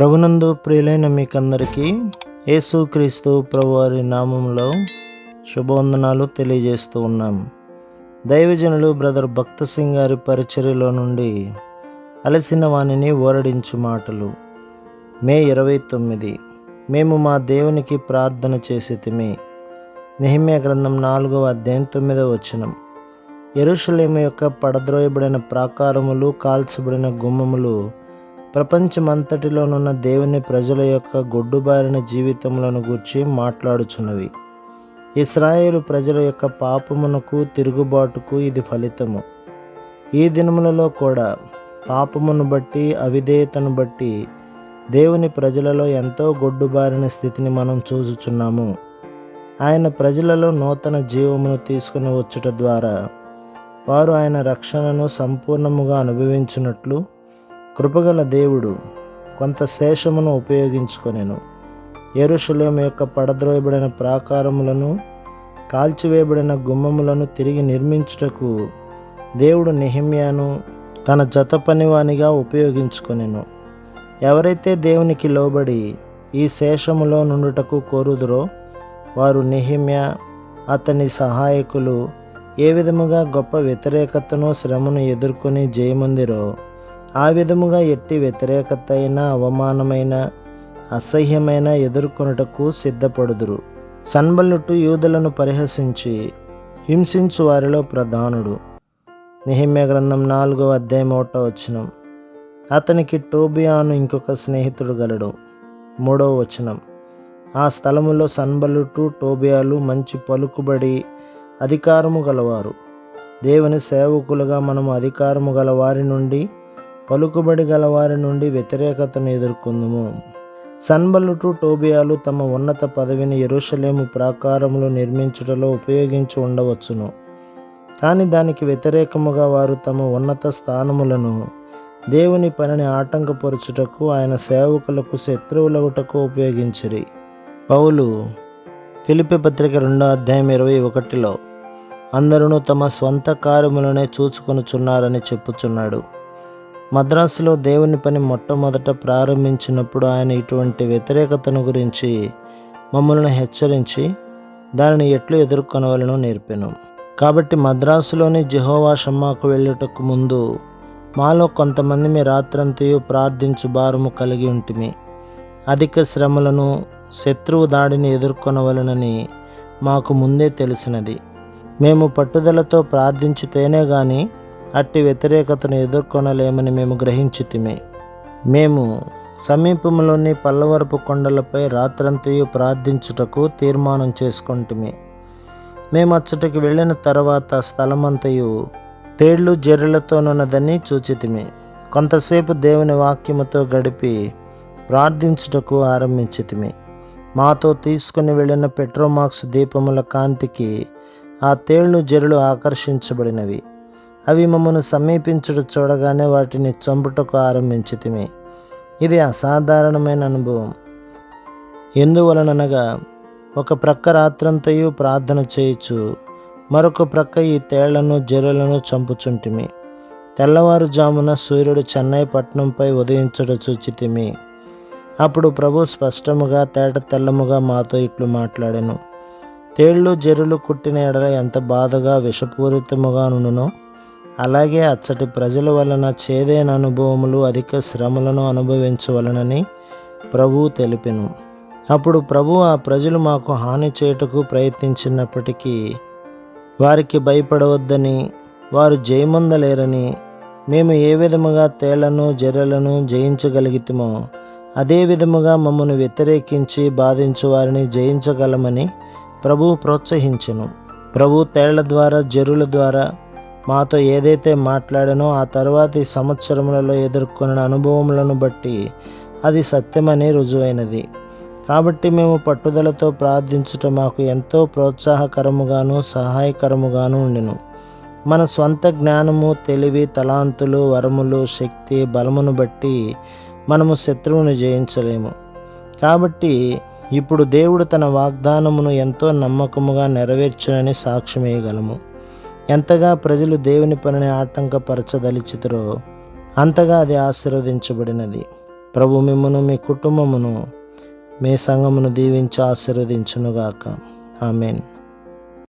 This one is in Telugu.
ప్రభునందు ప్రియులైన మీకందరికీ యేసుక్రీస్తు ప్రభువారి నామంలో శుభవందనాలు తెలియజేస్తూ ఉన్నాం. దైవజనులు బ్రదర్ భక్త సింగ్ గారి పరిచర్యలో నుండి అలసిన వాణిని ఓరడించు మాటలు. మే ఇరవై తొమ్మిది. మేము మా దేవునికి ప్రార్థన చేసేతిమి. నిహిమ్య గ్రంథం నాలుగవ అధ్యాయం తొమ్మిదవ వచనం. ఎరుషలేము యొక్క పడద్రోయబడిన ప్రాకారములు కాల్చబడిన గుమ్మములు ప్రపంచమంతటిలోనున్న దేవుని ప్రజల యొక్క గొడ్డుబారిన జీవితములను గూర్చి మాట్లాడుచున్నవి. ఇస్రాయేలు ప్రజల యొక్క పాపమునకు తిరుగుబాటుకు ఇది ఫలితము. ఈ దినములలో కూడా పాపమును బట్టి అవిధేయతను బట్టి దేవుని ప్రజలలో ఎంతో గొడ్డుబారిన స్థితిని మనం చూచుచున్నాము. ఆయన ప్రజలలో నూతన జీవమును తీసుకుని వచ్చుట ద్వారా వారు ఆయన రక్షణను సంపూర్ణముగా అనుభవించినట్లు కృపగల దేవుడు కొంత శేషమును ఉపయోగించుకొనెను. ఎరుషలేం యొక్క పడద్రోయబడిన ప్రాకారములను కాల్చివేయబడిన గుమ్మములను తిరిగి నిర్మించుటకు దేవుడు నిహిమ్యాను తన జత పనివానిగా ఉపయోగించుకొనెను. ఎవరైతే దేవునికి లోబడి ఈ శేషములో నుండుటకు కోరుదురో వారు నిహిమ్య అతని సహాయకులు ఏ విధముగా గొప్ప వ్యతిరేకతను శ్రమను ఎదుర్కొని జయముందిరో ఆ విధముగా ఎట్టి వ్యతిరేకత అయిన అవమానమైన అసహ్యమైన ఎదుర్కొనుటకు సిద్ధపడుదురు. సన్బల్లుటు యూదులను పరిహసించి హింసించు వారిలో ప్రధానుడు. నిహిమ్య గ్రంథం నాలుగవ అధ్యాయం ఒకటో వచనం. అతనికి టోబియాను ఇంకొక స్నేహితుడు గలడు. మూడవ వచనం. ఆ స్థలములో సన్బలుటు టోబియాలు మంచి పలుకుబడి అధికారము గలవారు. దేవుని సేవకులుగా మనము అధికారము గల వారి నుండి పలుకుబడి గల వారి నుండి వ్యతిరేకతను ఎదుర్కొందుము. సన్బలుటు టోబియాలు తమ ఉన్నత పదవిని ఎరుషలేము ప్రాకారములు నిర్మించుటలో ఉపయోగించి ఉండవచ్చును. కానీ దానికి వ్యతిరేకముగా వారు తమ ఉన్నత స్థానములను దేవుని పనిని ఆటంకపరుచుటకు ఆయన సేవకులకు శత్రువులగుటకు ఉపయోగించిరి. పౌలు ఫిలిపి పత్రిక రెండో అధ్యాయం ఇరవై ఒకటిలో అందరూ తమ స్వంత కార్యములనే చూచుకొనుచున్నారని చెప్పుచున్నాడు. మద్రాసులో దేవుని పని మొట్టమొదట ప్రారంభించినప్పుడు ఆయన ఇటువంటి వ్యతిరేకతను గురించి మమ్మల్ని హెచ్చరించి దానిని ఎట్లు ఎదుర్కొనవలను నేర్పాను. కాబట్టి మద్రాసులోని జహోవా షమ్మాకు వెళ్ళుటకు ముందు మాలో కొంతమంది మీ రాత్రంతయు ప్రార్థించు భారము కలిగి ఉంటిమి. అధిక శ్రమలను శత్రువు దాడిని ఎదుర్కొనవలనని మాకు ముందే తెలిసినది. మేము పట్టుదలతో ప్రార్థించితేనే కానీ అట్టి వ్యతిరేకతను ఎదుర్కొనలేమని మేము గ్రహించితిమి. మేము సమీపంలోని పల్లవరపు కొండలపై రాత్రంతయు ప్రార్థించుటకు తీర్మానం చేసుకుంటుమి. మేము అచ్చటికి వెళ్ళిన తర్వాత స్థలమంతయు తేళ్ళు జర్రెలతోనున్నదని చూచితిమి. కొంతసేపు దేవుని వాక్యముతో గడిపి ప్రార్థించుటకు ఆరంభించితిమి. మాతో తీసుకుని వెళ్ళిన పెట్రోమాక్స్ దీపముల కాంతికి ఆ తేళ్ళు జరులు ఆకర్షించబడినవి. అవి మమ్మను సమీపించుడు చూడగానే వాటిని చంపుటకు ఆరంభించితిమి. ఇది అసాధారణమైన అనుభవం. ఎందువలననగా ఒక ప్రక్క రాత్రంతయు ప్రార్థన చేయొచ్చు మరొక ప్రక్క ఈ తేళ్ళను జర్రెలను చంపుచుంటిమి. తెల్లవారుజామున సూర్యుడు చెన్నై పట్టణంపై ఉదయించడం చూచితిమి. అప్పుడు ప్రభు స్పష్టముగా తేట తెల్లముగా మాతో ఇట్లు మాట్లాడాను. తేళ్ళు జరులు కుట్టిన ఎడల ఎంత బాధగా విషపూరితముగా నుండునో అలాగే అచ్చటి ప్రజల వలన చేదైన అనుభవములు అధిక శ్రమలను అనుభవించవలనని ప్రభువు తెలిపెను. అప్పుడు ప్రభు ఆ ప్రజలు మాకు హాని చేయుటకు ప్రయత్నించినప్పటికీ వారికి భయపడవద్దని వారు జయమందలేరని మేము ఏ విధముగా తేళ్ళను జర్రలను జయించగలిగితమో అదే విధముగా మమ్మను వ్యతిరేకించి బాధించు వారిని జయించగలమని ప్రభు ప్రోత్సహించెను. ప్రభు తేళ్ళ ద్వారా జరుల ద్వారా మాతో ఏదైతే మాట్లాడానో ఆ తర్వాతి సంవత్సరములలో ఎదుర్కొన్న అనుభవములను బట్టి అది సత్యమని రుజువైనది. కాబట్టి మేము పట్టుదలతో ప్రార్థించుట మాకు ఎంతో ప్రోత్సాహకరముగాను సహాయకరముగాను ఉండెను. మన స్వంత జ్ఞానము తెలివి తలాంతులు వరములు శక్తి బలమును బట్టి మనము శత్రువును జయించలేము. కాబట్టి ఇప్పుడు దేవుడు తన వాగ్దానమును ఎంతో నమ్మకముగా నెరవేర్చునని సాక్ష్యమేయగలము. ఎంతగా ప్రజలు దేవుని పనిని ఆటంకపరచదలిచితురో అంతగా అది ఆశీర్వదించబడినది. ప్రభు మిమ్మను మీ కుటుంబమును మీ సంఘమును దీవించి ఆశీర్వదించునుగాక. ఆమెన్.